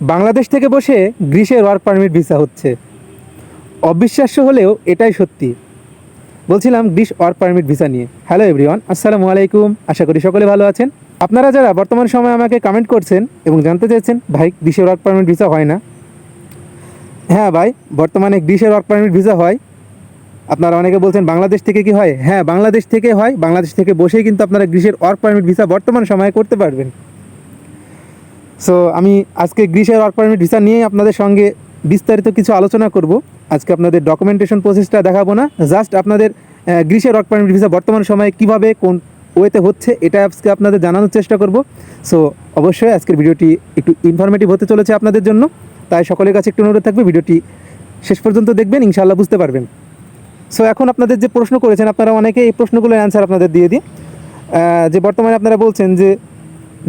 বাংলাদেশ থেকে বসে গ্রিসের ওয়ার্ক পারমিট ভিসা হচ্ছে। অবিশ্বাস্য হলেও এটাই সত্যি। বলছিলাম গ্রিস ওয়ার্ক পারমিট ভিসা নিয়ে। হ্যালো এভরিওয়ান, আসসালামু আলাইকুম। আশা করি সকলে ভালো আছেন। আপনারা যারা বর্তমান সময়ে আমাকে কমেন্ট করছেন এবং জানতে চাইছেন ভাই গ্রিসের ওয়ার্ক পারমিট ভিসা হয় না? হ্যাঁ ভাই, বর্তমানে গ্রিসের ওয়ার্ক পারমিট ভিসা হয়। আপনারা অনেকে বলছেন, বাংলাদেশ থেকে কি হয়? হ্যাঁ বাংলাদেশ থেকে হয়। বাংলাদেশ থেকে বসেই কিন্তু আপনারা গ্রিসের ওয়ার্ক পারমিট ভিসা বর্তমান সময়ে করতে পারবেন। সো আমি আজকে গ্রিসের ওয়ার্ক পারমিট ভিসা নিয়েই আপনাদের সঙ্গে বিস্তারিত কিছু আলোচনা করব। আজকে আপনাদের ডকুমেন্টেশন প্রসেসটা দেখাবো না। জাস্ট আপনাদের গ্রিসের ওয়ার্ক পারমিট ভিসা বর্তমান সময়ে কীভাবে, কোন ওয়েতে হচ্ছে, এটা আজকে আপনাদের জানানোর চেষ্টা করব। সো অবশ্যই আজকের ভিডিওটি একটু ইনফরমেটিভ হতে চলেছে আপনাদের জন্য। তাই সকলের কাছে একটু অনুরোধ থাকবে, ভিডিওটি শেষ পর্যন্ত দেখবেন, ইনশাআল্লাহ বুঝতে পারবেন। সো এখন আপনাদের যে প্রশ্ন করেছেন, আপনারা অনেকে এই প্রশ্নগুলোর অ্যান্সার আপনাদের দিয়ে দিই। যে বর্তমানে আপনারা বলছেন যে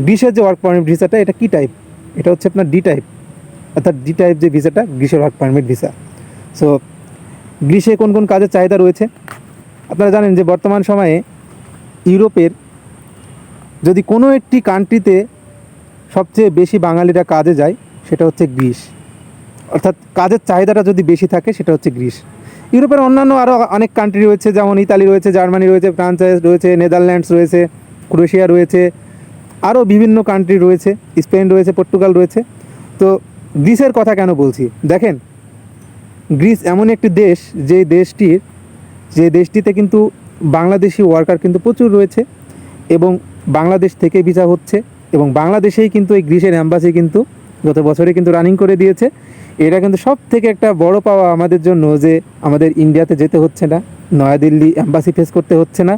গ্রিসের যে ওয়ার্ক পারমিট ভিসাটা এটা কি টাইপ এটা হচ্ছে আপনার ডি টাইপ অর্থাৎ ডি টাইপ যে ভিসাটা গ্রিসের ওয়ার্ক পারমিট ভিসা সো গ্রিসে কোন কোন কাজের চাহিদা রয়েছে? আপনারা জানেন যে বর্তমান সময়ে ইউরোপের যদি কোনো একটি কান্ট্রিতে সবচেয়ে বেশি বাঙালিরা কাজে যায়, সেটা হচ্ছে গ্রিস। অর্থাৎ কাজের চাহিদাটা যদি বেশি থাকে, সেটা হচ্ছে গ্রিস। ইউরোপের অন্যান্য আরও অনেক কান্ট্রি রয়েছে, যেমন ইতালি রয়েছে, জার্মানি রয়েছে, ফ্রান্স রয়েছে, নেদারল্যান্ডস রয়েছে, ক্রোয়েশিয়া রয়েছে আরও বিভিন্ন কান্ট্রি রয়েছে স্পেন রয়েছে পর্তুগাল রয়েছে। তো গ্রিসের কথা কেন বলছি? দেখেন, গ্রিস এমন একটি দেশ, যে দেশটির, যে দেশটিতে কিন্তু বাংলাদেশি ওয়ার্কার কিন্তু প্রচুর রয়েছে এবং বাংলাদেশ থেকে ভিসা হচ্ছে এবং বাংলাদেশেই কিন্তু এই গ্রিসের অ্যাম্বাসি কিন্তু গত বছরে কিন্তু রানিং করে দিয়েছে। এটা কিন্তু সব থেকে একটা বড় পাওয়া আমাদের জন্য যে আমাদের ইন্ডিয়াতে যেতে হচ্ছে না, নয়াদিল্লি অ্যাম্বাসি ফেস করতে হচ্ছে না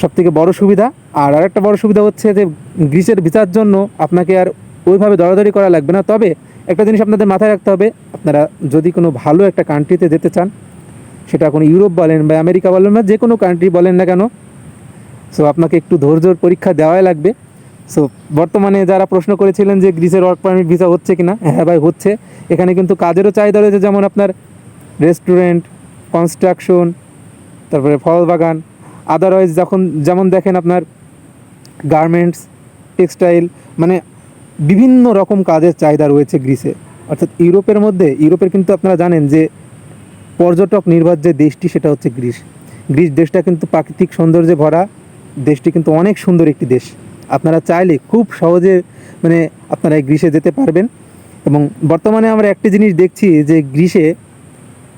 সব থেকে বড় সুবিধা। আর আরেকটা বড় সুবিধা হচ্ছে যে, গ্রিসের ভিসার জন্য আপনাকে আর ওইভাবে দরাদরি করা লাগবে না। তবে একটা জিনিস আপনাদের মাথায় রাখতে হবে, আপনারা যদি কোনো ভালো একটা কান্ট্রিতে যেতে চান, সেটা কোনো ইউরোপ বলেন বা আমেরিকা বলেন বা যে কোনো কান্ট্রি বলেন না কেন সো আপনাকে একটু ধৈর্যর পরীক্ষা দেওয়াই লাগবে। সো বর্তমানে যারা প্রশ্ন করেছিলেন যে, গ্রিসের ওয়ার্ক পারমিট ভিসা হচ্ছে কিনা হ্যাঁ ভাই, হচ্ছে। এখানে কিন্তু কাজেরও চাহিদা রয়েছে, যেমন আপনার রেস্টুরেন্ট কনস্ট্রাকশন তারপরে ফল বাগান আদারওয়াইজ যখন, যেমন দেখেন আপনার গার্মেন্টস টেক্সটাইল মানে বিভিন্ন রকম কাজের চাহিদা রয়েছে গ্রিসে অর্থাৎ ইউরোপের মধ্যে, ইউরোপের কিন্তু আপনারা জানেন যে পর্যটক নির্ভর যে দেশটি, সেটা হচ্ছে গ্রিস গ্রিস দেশটা কিন্তু প্রাকৃতিক সৌন্দর্যে ভরা। দেশটি কিন্তু অনেক সুন্দর একটি দেশ। আপনারা চাইলে খুব সহজে মানে আপনারা এই গ্রিসে যেতে পারবেন। এবং বর্তমানে আমরা একটি জিনিস দেখছি যে গ্রিসে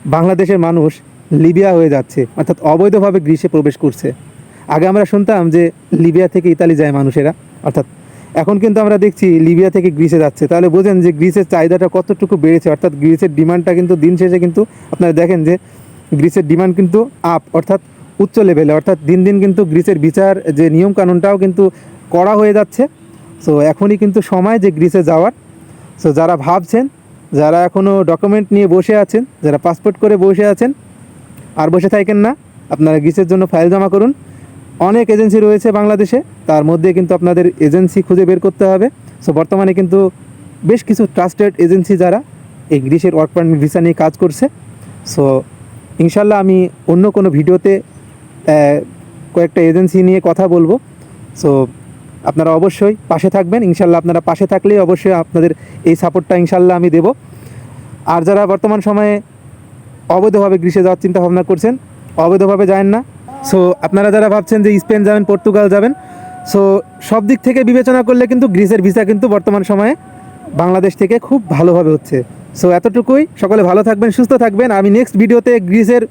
বাংলাদেশের মানুষ লিবিয়া হয়ে যাচ্ছে, অর্থাৎ অবৈধভাবে গ্রিসে প্রবেশ করছে। আগে আমরা শুনতাম যে লিবিয়া থেকে ইতালি যায় মানুষেরা, অর্থাৎ এখন কিন্তু আমরা দেখছি লিবিয়া থেকে গ্রিসে যাচ্ছে। তাহলে বোঝেন যে গ্রিসের চাহিদাটা কতটুকু বেড়েছে, অর্থাৎ গ্রিসের ডিমান্ডটা কিন্তু দিন শেষে কিন্তু আপনারা দেখেন যে গ্রিসের ডিমান্ড কিন্তু আপ, অর্থাৎ উচ্চ লেভেলে, অর্থাৎ দিন দিন কিন্তু গ্রিসের বিচার যে নিয়ম কানুনটাও কিন্তু কড়া হয়ে যাচ্ছে। সো এখনই কিন্তু সময় যে গ্রিসে যাওয়ার। সো যারা ভাবছেন, যারা এখনও ডকুমেন্ট নিয়ে বসে আছেন, যারা পাসপোর্ট করে বসে আছেন আর বসে থাকেন না। আপনারা গ্রিসের জন্য ফাইল জমা করুন। অনেক এজেন্সি রয়েছে বাংলাদেশে। তার মধ্যে কিন্তু আপনাদের এজেন্সি খুঁজে বের করতে হবে। সো বর্তমানে কিন্তু বেশ কিছু ট্রাস্টেড এজেন্সি যারা এই গ্রিসের ওয়ার্ক পারমিট ভিসা নিয়ে কাজ করছে। সো ইনশাল্লাহ আমি অন্য কোনো ভিডিওতে কয়েকটা এজেন্সি নিয়ে কথা বলব। সো আপনারা অবশ্যই পাশে থাকবেন। ইনশাল্লাহ আপনারা পাশে থাকলেই অবশ্যই আপনাদের এই সাপোর্টটা ইনশাল্লাহ আমি দেব। আর যারা বর্তমান সময়ে অবৈধভাবে গ্রীষে যাওয়ার চিন্তা ভাবনা করছেন, অবৈধভাবে যায় না। সো আপনারা যারা ভাবছেন যে স্পেন যাবেন, পর্তুগাল যাবেন সো সব দিক থেকে বিবেচনা করলে কিন্তু গ্রিসের ভিসা কিন্তু বর্তমান সময়ে বাংলাদেশ থেকে খুব ভালোভাবে হচ্ছে। সো এতটুকুই। সকলে ভালো থাকবেন, সুস্থ থাকবেন। আমি নেক্সট ভিডিওতে গ্রিসের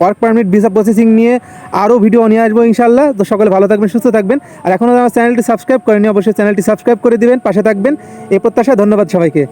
ওয়ার্ক পারমিট ভিসা প্রসেসিং নিয়ে আরও ভিডিও নিয়ে আসব ইনশাল্লাহ তো সকলে ভালো থাকবেন, সুস্থ থাকবেন। আর এখনও আমার চ্যানেলটি সাবস্ক্রাইব করেনি অবশ্যই চ্যানেলটি সাবস্ক্রাইব করে দিবেন, পাশে থাকবেন। এই প্রত্যাশা, ধন্যবাদ সবাইকে।